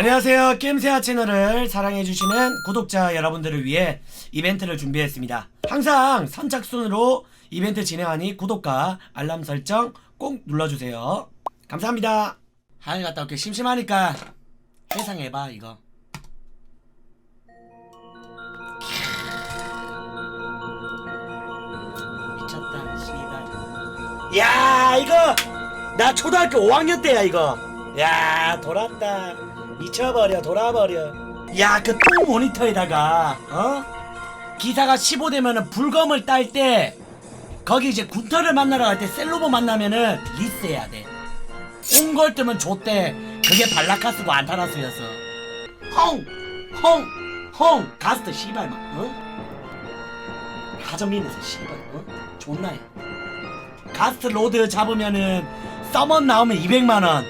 안녕하세요. 게임세아 채널을 사랑해주시는 구독자 여러분들을 위해 이벤트를 준비했습니다. 항상 선착순으로 이벤트 진행하니 구독과 알람 설정 꼭 눌러주세요. 감사합니다. 하이 갔다 올게. 심심하니까 해상해봐, 이거. 미쳤다, 씨발. 야, 이거 나 초등학교 5학년 때야, 이거. 야, 돌았다. 미쳐버려, 돌아버려. 야, 그 똥 모니터에다가, 어? 기사가 15 되면은 불검을 딸 때, 거기 이제 군터를 만나러 갈 때 셀로보 만나면은 리스해야 돼. 옹걸 뜨면 좆대. 그게 발라카스고 안타라스였어. 헝! 헝! 헝! 가스트 씨발 막, 어? 가정민에서 씨발, 어? 존나 해. 가스트 로드 잡으면은 서먼 나오면 200만원.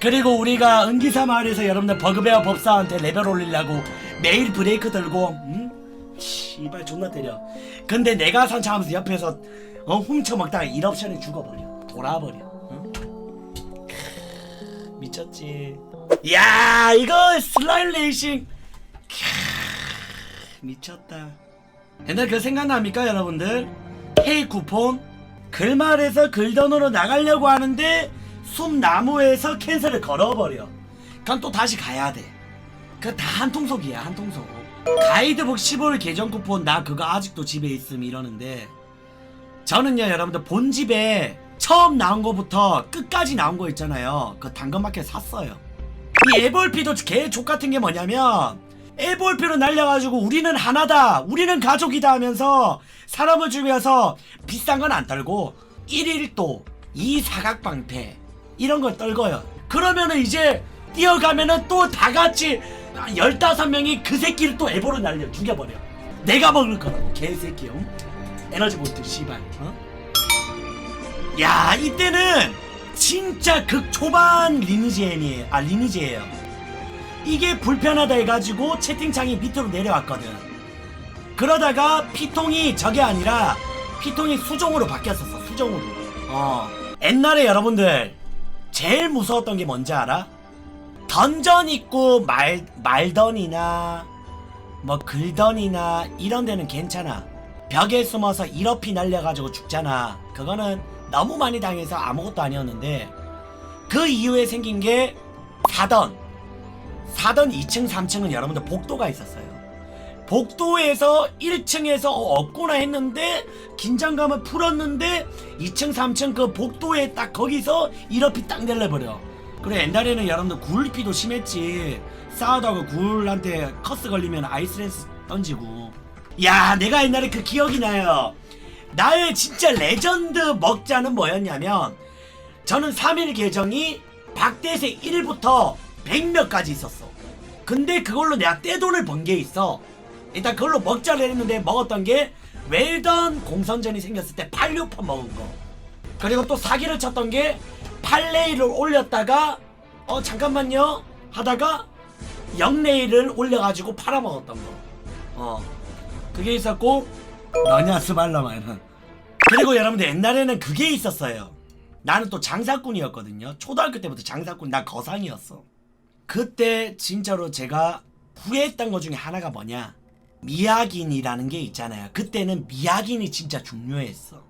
그리고 우리가 은기사 마을에서 여러분들 버그베어 법사한테 레벨 올리려고 매일 브레이크 들고 음? 씨발 존나 때려. 근데 내가 선창하면서 옆에서 어 훔쳐먹다가 1옵션에 죽어버려. 돌아버려. 응? 크, 미쳤지. 야 이거 슬라임 레이싱. 크, 미쳤다. 옛날 그 생각납니까 여러분들? 헤이 쿠폰? 글말에서 글던으로 나가려고 하는데 숲나무에서 캔슬을 걸어버려. 그럼 또 다시 가야 돼. 그다 한 통속이야, 한 통속. 가이드북 15일 계정 쿠폰 나 그거 아직도 집에 있음 이러는데 저는요 여러분들 본집에 처음 나온 거부터 끝까지 나온 거 있잖아요. 그 당근마켓 샀어요. 이 에볼피도 개 족 같은 게 뭐냐면 에볼피로 날려가지고 우리는 하나다 우리는 가족이다 하면서 사람을 죽여서 비싼 건 안 떨고 1일도 2사각방패 이런 걸 떨궈요. 그러면은 이제 뛰어가면은 또 다 같이 15명이 그 새끼를 또 에보로 날려 죽여버려. 내가 먹을 거라고 개새끼 응? 에너지 볼트 씨발 어? 야 이때는 진짜 극 초반 리니지엔이에요 아 리니지예요. 이게 불편하다 해가지고 채팅창이 밑으로 내려왔거든. 그러다가 피통이 저게 아니라 피통이 수종으로 바뀌었었어 수종으로. 어. 옛날에 여러분들 제일 무서웠던 게 뭔지 알아? 던전 있고 말 말던이나 뭐 글던이나 이런 데는 괜찮아. 벽에 숨어서 1어피 날려가지고 죽잖아. 그거는 너무 많이 당해서 아무것도 아니었는데 그 이후에 생긴 게 4던. 4던 2층 3층은 여러분들 복도가 있었어요 복도에서 1층에서 없구나 했는데 긴장감을 풀었는데 2층 3층 그 복도에 딱 거기서 1어피 딱 내려버려. 그래 옛날에는 여러분들 굴피도 심했지. 싸우다가 굴한테 커스 걸리면 아이스랜스 던지고. 야 내가 옛날에 그 기억이 나요. 나의 진짜 레전드 먹자는 뭐였냐면 저는 3일 계정이 박대세 1부터 100몇까지 있었어. 근데 그걸로 내가 떼돈을 번 게 있어 일단 그걸로 먹자를 했는데 먹었던 게 웰던 공선전이 생겼을 때 86판 먹은 거. 그리고 또 사기를 쳤던 게 팔레이를 올렸다가 어 잠깐만요 하다가 영레이를 올려가지고 팔아먹었던 거 어 그게 있었고 너냐 스발라마는. 그리고 여러분들 옛날에는 그게 있었어요. 나는 또 장사꾼이었거든요. 초등학교 때부터 장사꾼 나 거상이었어. 그때 진짜로 제가 후회했던 것 중에 하나가 뭐냐 미약인이라는 게 있잖아요. 그때는 미약인이 진짜 중요했어.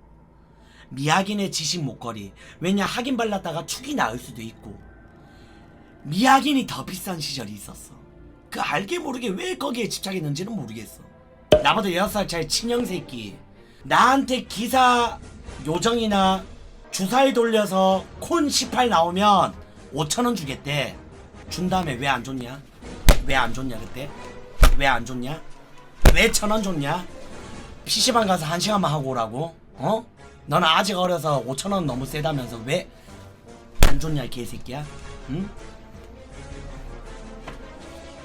미약인의 지식 목걸이. 왜냐 확인 발랐다가 축이 나을 수도 있고. 미약인이 더 비싼 시절이 있었어. 그 알게 모르게 왜 거기에 집착했는지는 모르겠어. 나보다 6살 차이 친형 새끼. 나한테 기사 요정이나 주사위 돌려서 콘 18 나오면 5천원 주겠대. 준 다음에 왜 안 줬냐? 왜 안 줬냐 그때? 왜 안 줬냐 왜 천 원 줬냐 PC방 가서 한 시간만 하고 오라고 어? 너는 아직 어려서 5천 원 너무 세다면서 왜 안 줬냐 이 개새끼야 응?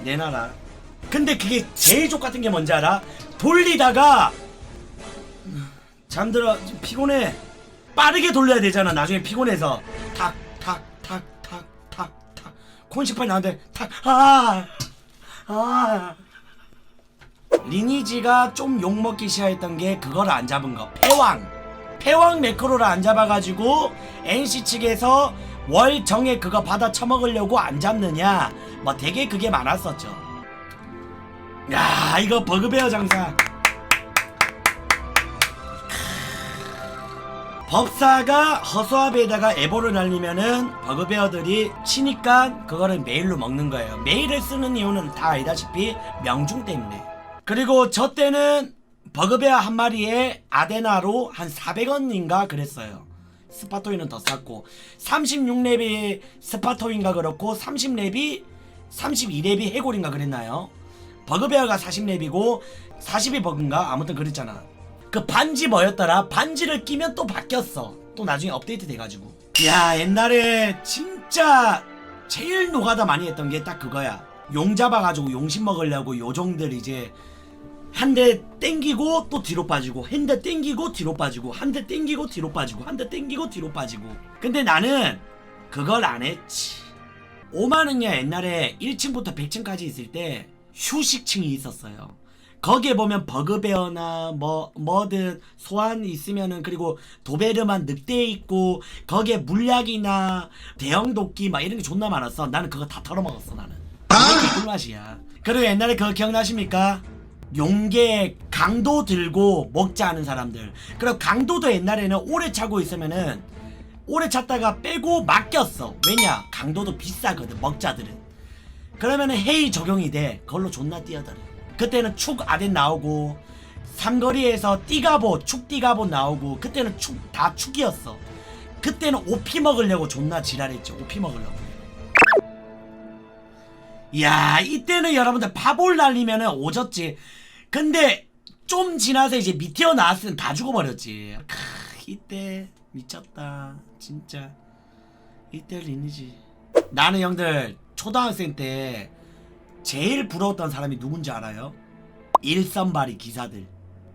내놔라 근데 그게 제일 족 같은 게 뭔지 알아? 돌리다가 잠들어 피곤해 빠르게 돌려야 되잖아 나중에 피곤해서 탁 탁 탁 탁 탁탁 콘시판이 나한테 탁아 아. 리니지가 좀 욕먹기 시작했던 게 그걸 안 잡은 거. 패왕. 패왕 매크로를 안 잡아가지고 NC 측에서 월 정액 그거 받아 처먹으려고 안 잡느냐. 뭐 되게 그게 많았었죠. 야 이거 버그베어 장사. 법사가 허수아비에다가 에보를 날리면은 버그베어들이 치니까 그거를 메일로 먹는 거예요. 메일을 쓰는 이유는 다 알다시피 명중 때문에. 그리고 저 때는 버그베어 한 마리에 아데나로 한 400원인가 그랬어요. 스파토인은 더 쌌고 36렙이 스파토인가 그렇고 30렙이 32렙이 해골인가 그랬나요? 버그베어가 40렙이고 40이 버그인가 아무튼 그랬잖아. 그 반지 뭐였더라? 반지를 끼면 또 바뀌었어. 또 나중에 업데이트 돼가지고. 야 옛날에 진짜 제일 노가다 많이 했던 게 딱 그거야. 용 잡아가지고 용신 먹으려고 요정들 이제 한 대 땡기고 또 뒤로 빠지고 한 대 땡기고 뒤로 빠지고 한 대 땡기고 뒤로 빠지고 한 대 땡기고 뒤로 빠지고. 근데 나는 그걸 안 했지. 5만원이야 옛날에 1층부터 100층까지 있을 때 휴식층이 있었어요. 거기에 보면 버그베어나 뭐 뭐든 소환이 있으면은 그리고 도베르만 늑대 있고 거기에 물약이나 대형 도끼 막 이런 게 존나 많았어. 나는 그거 다 털어먹었어 나는. 그게 꿀맛이야. 그리고 옛날에 그거 기억나십니까? 용계 강도 들고 먹자 하는 사람들. 그리고 강도도 옛날에는 오래 차고 있으면은 오래 찼다가 빼고 맡겼어. 왜냐? 강도도 비싸거든 먹자들은. 그러면은 헤이 적용이 돼. 그걸로 존나 뛰어들어. 그때는 축 아덴 나오고 삼거리에서 띠가보 축 띠가보 나오고 그때는 축 다 축이었어. 그때는 오피 먹으려고 존나 지랄했죠 오피 먹으려고. 야 이때는 여러분들 파볼 날리면은 오졌지 근데 좀 지나서 이제 미티어 나왔으면 다 죽어버렸지. 크 이때 미쳤다. 진짜. 이때 리니지. 나는 형들 초등학생 때 제일 부러웠던 사람이 누군지 알아요? 일선발이 기사들.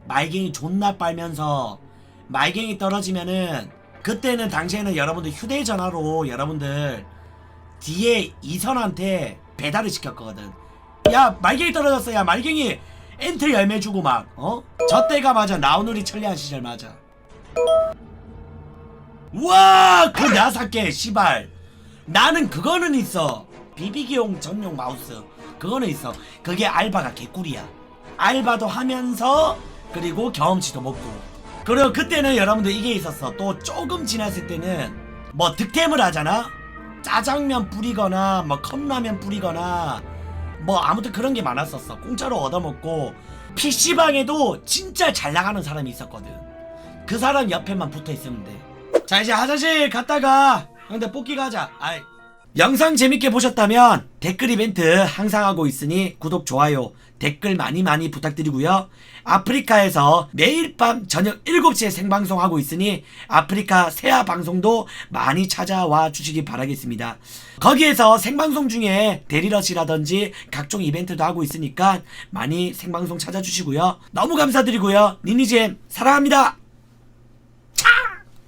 말갱이 존나 빨면서 말갱이 떨어지면은 그때는 당시에는 여러분들 휴대전화로 여러분들 뒤에 이선한테 배달을 시켰거든. 야 말갱이 떨어졌어. 야 말갱이 엔트 열매 주고 막 어? 저 때가 맞아. 나우누리 천리한 시절 맞아. 우와! 내가 살게 씨발. 나는 그거는 있어. 비비기용 전용 마우스. 그거는 있어. 그게 알바가 개꿀이야. 알바도 하면서 그리고 경험치도 먹고. 그리고 그때는 여러분들 이게 있었어. 또 조금 지났을 때는 뭐 득템을 하잖아? 짜장면 뿌리거나 뭐 컵라면 뿌리거나 뭐 아무튼 그런 게 많았었어. 공짜로 얻어먹고 PC방에도 진짜 잘 나가는 사람이 있었거든. 그 사람 옆에만 붙어 있으면 돼 자 이제 화장실 갔다가 형들 뽑기 가자. 아이 영상 재밌게 보셨다면 댓글 이벤트 항상 하고 있으니 구독 좋아요 댓글 많이 많이 부탁드리고요. 아프리카에서 매일 밤 저녁 7시에 생방송 하고 있으니 아프리카 세아 방송도 많이 찾아와 주시기 바라겠습니다. 거기에서 생방송 중에 데리러시라든지 각종 이벤트도 하고 있으니까 많이 생방송 찾아주시고요. 너무 감사드리고요. 니니잼 사랑합니다